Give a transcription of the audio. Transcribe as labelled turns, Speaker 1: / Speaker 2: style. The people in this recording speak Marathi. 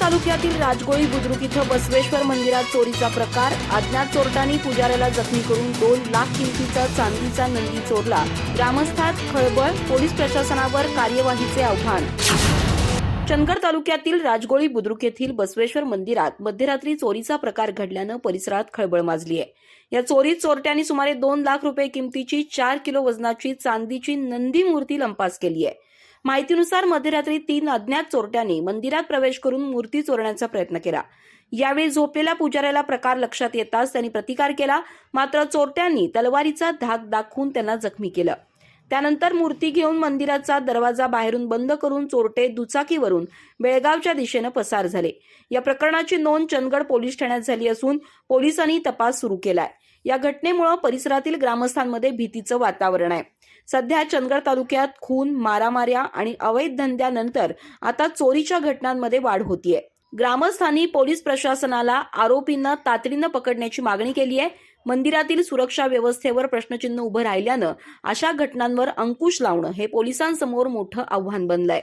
Speaker 1: तालुक्यातील राजगोळी बुद्रुक इथं बसवेश्वर मंदिरात चोरीचा प्रकार. अज्ञात चोरट्यांनी पुजाऱ्याला जखमी करून दोन लाख किमतीचा चांदीचा नंदी चोरला. ग्रामस्थात खळबळ पोलीस प्रशासनावर कार्यवाहीचे आव्हान. चंदगड तालुक्यातील राजगोळी बुद्रुक येथील बसवेश्वर मंदिरात मध्यरात्री चोरीचा प्रकार घडल्यानं परिसरात खळबळ माजली आहे या चोरीत चोरट्यांनी सुमारे दोन लाख रुपये किमतीची चार किलो वजनाची चांदीची नंदी मूर्ती लंपास केली आहे माहितीनुसार मध्यरात्री तीन अज्ञात चोरट्यांनी मंदिरात प्रवेश करून मूर्ती चोरण्याचा प्रयत्न केला. यावेळी झोपलेल्या पुजाऱ्याला प्रकार लक्षात येताच त्यांनी प्रतिकार केला. मात्र चोरट्यांनी तलवारीचा धाक दाखवून त्यांना जखमी केलं. त्यानंतर मूर्ती घेऊन मंदिराचा दरवाजा बाहेरून बंद करून चोरटे दुचाकीवरून बेळगावच्या दिशेनं पसार झाले. या प्रकरणाची नोंद चंदगड पोलीस ठाण्यात झाली असून पोलिसांनी तपास सुरू केलाय. या घटनेमुळे परिसरातील ग्रामस्थांमध्ये भीतीचं वातावरण आहे. सध्या चंदगड तालुक्यात खून मारामाऱ्या आणि अवैध धंद्यानंतर आता चोरीच्या घटनांमध्ये वाढ होतीये. ग्रामस्थांनी पोलीस प्रशासनाला आरोपींना तातडीनं पकडण्याची मागणी केली आहे. मंदिरातील सुरक्षा व्यवस्थेवर प्रश्नचिन्ह उभं राहिल्यानं अशा घटनांवर अंकुश लावणं हे पोलिसांसमोर मोठं आव्हान बनलंय.